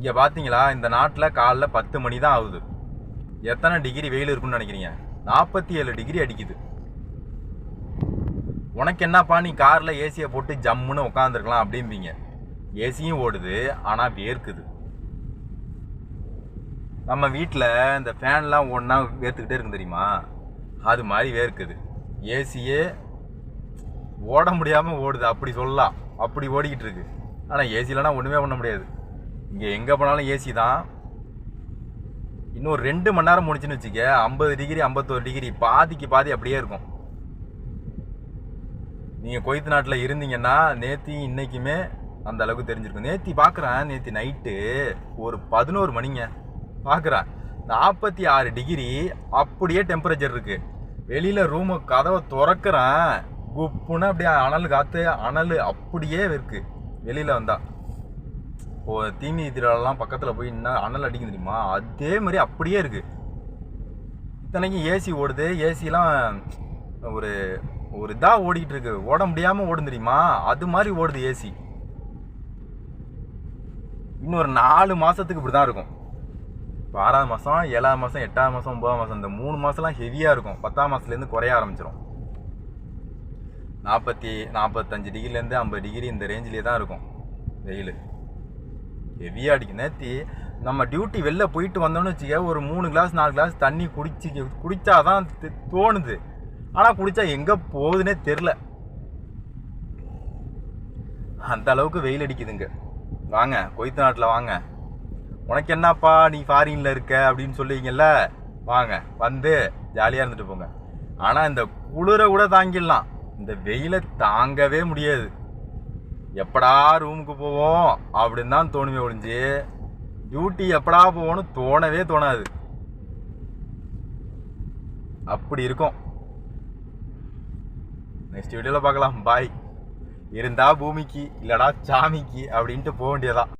இங்கே பார்த்தீங்களா இந்த நாட்டில் காலைல பத்து மணி தான் ஆகுது. எத்தனை டிகிரி வெயில் இருக்குன்னு நினைக்கிறீங்க? நாற்பத்தி ஏழு டிகிரி அடிக்குது. உனக்கு என்னப்பா நீ காரில் ஏசியை போட்டு ஜம்முன்னு உட்காந்துருக்கலாம் அப்படிம்பீங்க. ஏசியும் ஓடுது ஆனால் வேர்க்குது. நம்ம வீட்டில் இந்த ஃபேன்லாம் ஒன்றா வேர்த்துக்கிட்டே இருக்கும் தெரியுமா? அது மாதிரி வேர்க்குது. ஏசியே ஓட முடியாமல் ஓடுது அப்படி சொல்லலாம். அப்படி ஓடிக்கிட்டு இருக்கு. ஆனால் ஏசிலனா ஒன்றுமே பண்ண முடியாது. இங்கே எங்கே போனாலும் ஏசி தான். இன்னும் ரெண்டு மணி நேரம் முடிச்சுன்னு வச்சுக்க ஐம்பது டிகிரி ஐம்பத்தோரு டிகிரி பாதிக்கு பாதி அப்படியே இருக்கும். நீங்கள் கொய்த்து நாட்டில் இருந்தீங்கன்னா நேத்தி இன்னைக்குமே அந்த அளவுக்கு தெரிஞ்சிருக்கும். நேத்தி பார்க்குறேன் நேத்தி நைட்டு ஒரு பதினோரு மணிங்க. பார்க்குறேன் நாற்பத்தி ஆறு டிகிரி அப்படியே டெம்பரேச்சர் இருக்குது வெளியில் ரூமு கதவை திறக்கிறேன். குப்புன்னு அப்படியே அனல் காற்று அனல் அப்படியே இருக்குது வெளியில் வந்தால் இப்போ தீமி திருவிழாலாம் பக்கத்தில் போய் நின்னா அனல் அடிக்கும் தெரியுமா? அதே மாதிரி அப்படியே இருக்குது இத்தனைக்கும் ஏசி ஓடுது. ஏசிலாம் ஒரு ஒரு இதாக ஓடிக்கிட்டு இருக்கு. ஓட முடியாமல் ஓடும் தெரியுமா? அது மாதிரி ஓடுது ஏசி. இன்னொரு நாலு மாதத்துக்கு இப்படி தான் இருக்கும். இப்போ ஆறாவது மாதம் ஏழாவது மாதம் எட்டாவது மாதம் ஒன்பதாம் மாதம் இந்த மூணு மாதம்லாம் ஹெவியாக இருக்கும். பத்தாம் மாதத்துலேருந்து குறைய ஆரம்பிச்சிடும் நாற்பத்தி நாற்பத்தஞ்சு டிகிரிலேருந்து ஐம்பது டிகிரி இந்த ரேஞ்சிலே தான் இருக்கும். வெயில். ஹெவியாக அடிக்கும் நேத்தி நம்ம டியூட்டி வெளில போயிட்டு வந்தோம்னு வச்சுக்க ஒரு மூணு கிளாஸ் நாலு கிளாஸ் தண்ணி குடிச்சு குடித்தா தான் தோணுது. ஆனால் குடித்தா எங்கே போகுதுன்னே தெரில அந்த அளவுக்கு வெயில் அடிக்குதுங்க. வாங்க கொய்த்து நாட்டில் வாங்க. உனக்கு என்னப்பா நீ ஃபாரினில் இருக்க அப்படின்னு சொல்லுவீங்கல்ல? வாங்க வந்து ஜாலியாக இருந்துட்டு போங்க. ஆனால் இந்த குளிரை கூட தாங்கிடலாம். இந்த வெயிலை தாங்கவே முடியாது. எப்படா ரூமுக்கு போவோம்? அப்படின்னு தான் தோணுமே ஒழிஞ்சு டியூட்டி எப்படா போவோம்னு தோணவே தோணாது. அப்படி இருக்கும். நெக்ஸ்ட் வீடியோவில் பார்க்கலாம். பாய் இருந்தால் பூமிக்கு இல்லைடா சாமிக்கு அப்படின்ட்டு போக வேண்டியதான்